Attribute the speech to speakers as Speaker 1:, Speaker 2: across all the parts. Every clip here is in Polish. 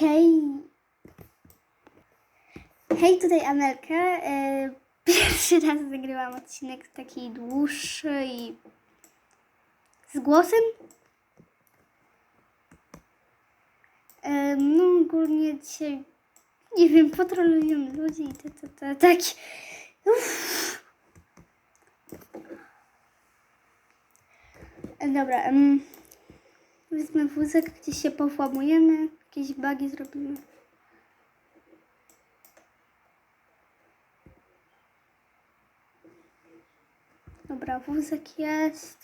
Speaker 1: Hej. Hej, tutaj Amelka. E, Pierwszy raz nagrywam odcinek taki dłuższy i z głosem. E, No ogólnie dzisiaj, nie wiem, potrolujemy ludzi i to, to, to, tak. E, Dobra, em, wezmę wózek, gdzieś się powłamujemy, jakieś bugi zrobimy. Dobra, wózek jest.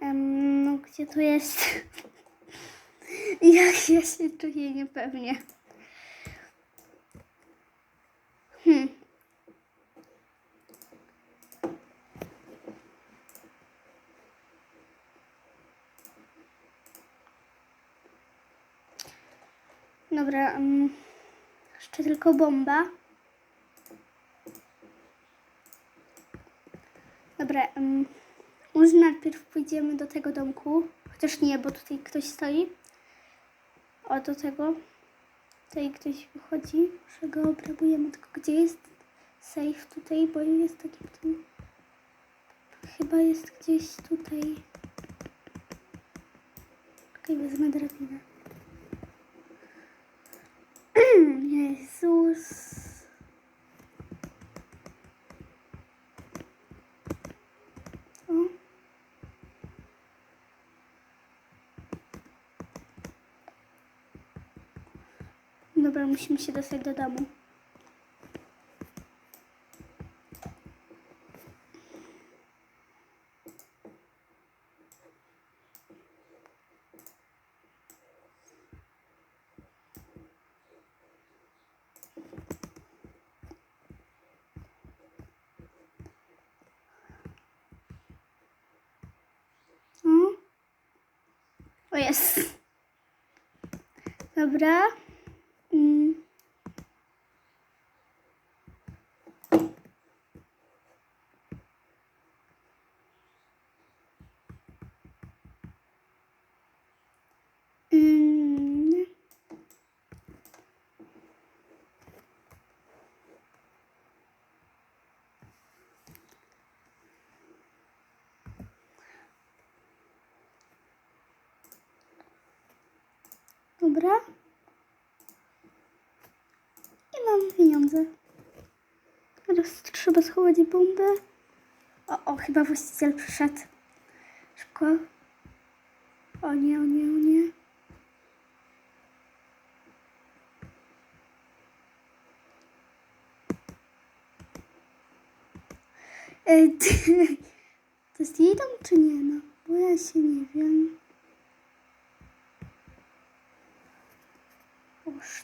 Speaker 1: Em, no, gdzie to jest? Jak ja się czuję niepewnie. Hmm. Dobra, em, jeszcze tylko bomba. Dobra, um, może najpierw pójdziemy do tego domku. Chociaż nie, bo tutaj ktoś stoi. O, do tego. Tutaj ktoś wychodzi. Może go obrabujemy. Tylko gdzie jest safe tutaj? Bo jest taki tym... Chyba jest gdzieś tutaj. Okej, wezmę drabinę. Jezus. O. Dobra, musimy się dostać do domu. O, o jest. Dobra. Mm. Mm. Dobra. I mam pieniądze. Teraz trzeba schować bombę. O, o, chyba właściciel przyszedł. Szybko. O nie, o nie, o nie. E, To jest jej dom czy nie? No, bo ja się nie wiem.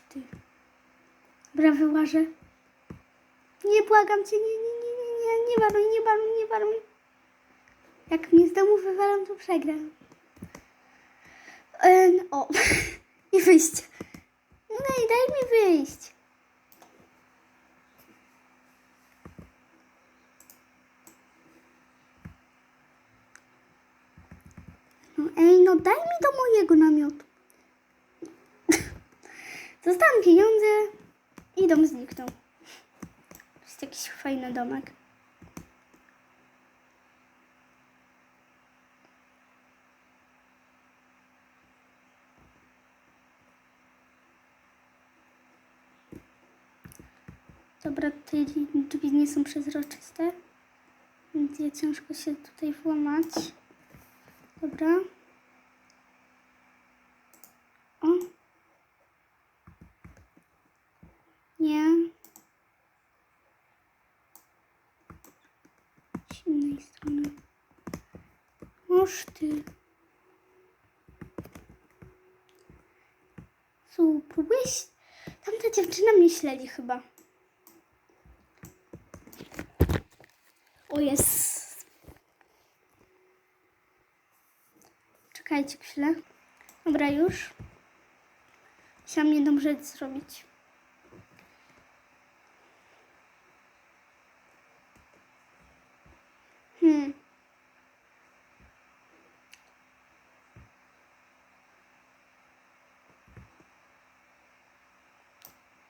Speaker 1: Ty. Dobra, wyłażę. Nie błagam cię, nie, nie, nie, nie, nie, nie waruj, nie waruj, nie waruj. Jak mnie z domu wywalam, to przegram. E, no, o, i wyjść. No i daj mi wyjść. No ej, no daj mi do mojego namiotu. Dostałam pieniądze i dom zniknął. To jest jakiś fajny domek. Dobra, tutaj drzwi nie są przezroczyste, więc je ciężko się tutaj włamać. Dobra. O. Nie. Z innej strony. Oż ty. Co, próbujesz? Tamta dziewczyna mnie śledzi chyba. O jest. Czekajcie chwilę. Dobra, już. Chciałam jedną rzecz zrobić. Hmm.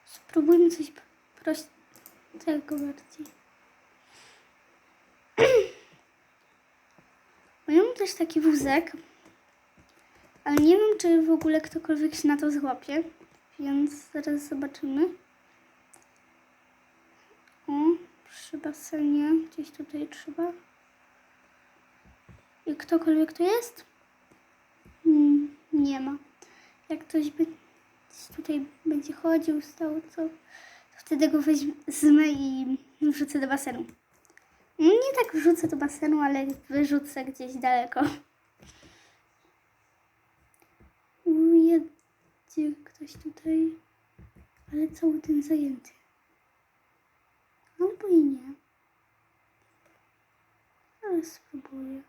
Speaker 1: Spróbujmy coś prostego bardziej. Mam też taki wózek, ale nie wiem, czy w ogóle ktokolwiek się na to złapie, więc zaraz zobaczymy. O, przy basenie, gdzieś tutaj trzeba. Ktokolwiek tu jest? Mm, nie ma. Jak ktoś by tutaj będzie chodził, stał, to, to wtedy go wezmę i wrzucę do basenu. Nie tak wrzucę do basenu, ale wyrzucę gdzieś daleko. Jedzie ktoś tutaj, ale cały ten zajęty. Albo i nie. Ale spróbuję.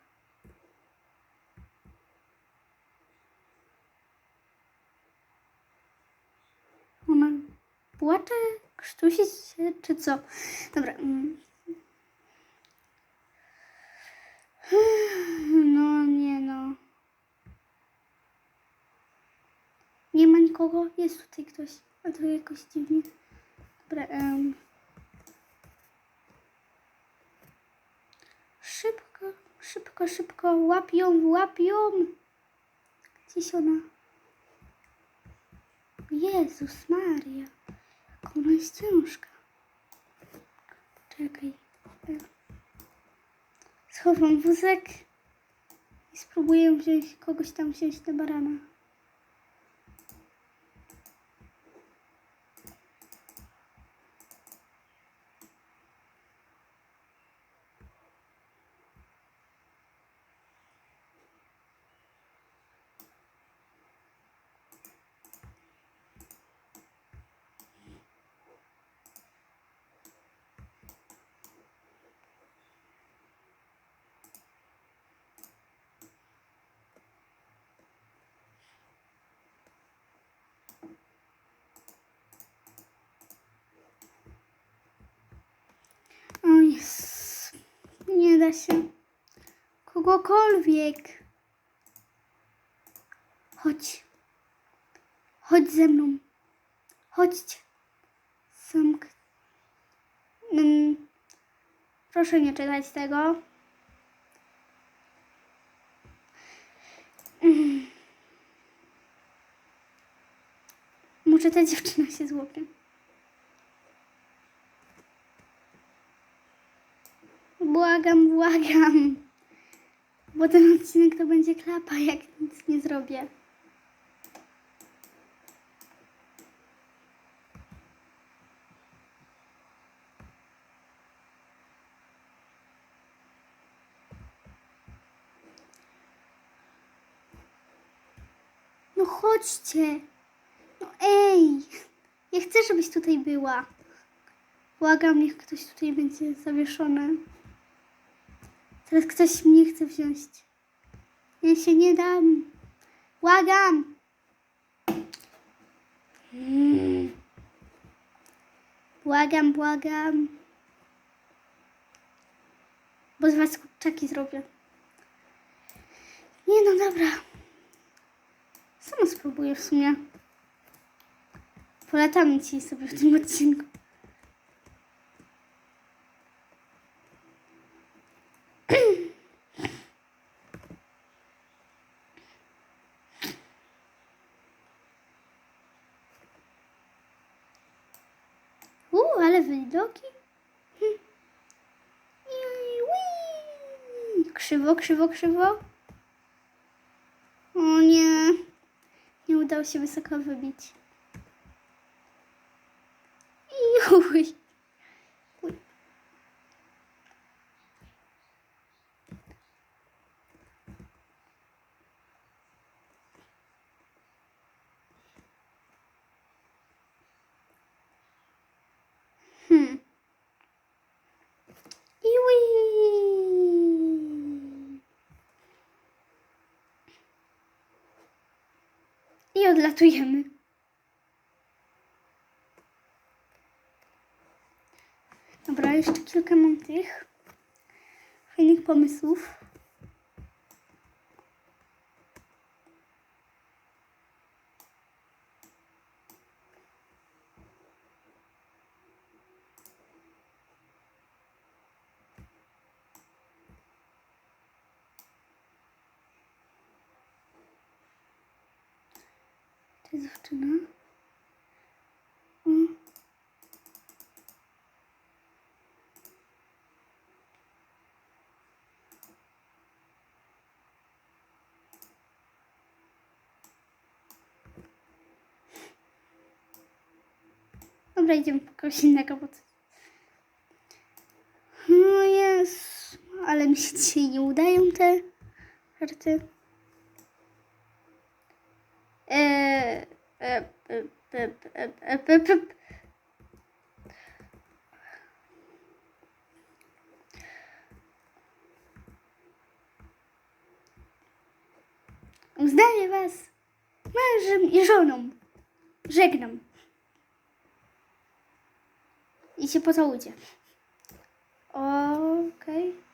Speaker 1: Ona płacze, krztusi się, czy co? Dobra. mm. No, nie no. Nie ma nikogo? Jest tutaj ktoś. A to jakoś dziwnie. Dobra. em. Szybko, szybko, szybko. Łapią, łapią. Gdzieś ona? Jezus Maria. Ona jest ciężka. Czekaj. Schowam wózek i spróbuję wziąć kogoś tam wziąć na barana. O jest. Nie da się. Kogokolwiek. Chodź. Chodź ze mną. Chodźcie. Zamk. Mm. Proszę nie czytać tego. Mm. Może ta dziewczyna się złapie. Błagam, błagam. Bo ten odcinek to będzie klapa, jak nic nie zrobię. No chodźcie. No ej. Ja chcę, żebyś tutaj była. Błagam, niech ktoś tutaj będzie zawieszony. Teraz ktoś mnie chce wziąć. Ja się nie dam. Błagam. Błagam, błagam. Bo z was kurczaki zrobię. Nie no, dobra. Sama spróbuję w sumie. Polatamy ci sobie w tym odcinku. Ale widoki. Hm. Krzywo, krzywo, krzywo. O nie. Nie udało się wysoko wybić. I uj. Uj. Hmm. Iwi. I odlatujemy. Dobra, jeszcze kilka mam tych fajnych pomysłów. Ta dziewczyna. Mm. Dobra, idziemy po kogoś innego, bo to... No jest, ale mi się dzisiaj nie udają te karty. Eee, e, e, e, e, e, e, e. Zdaję was mężem i żoną. Żegnam. I się pocałujcie. Okej.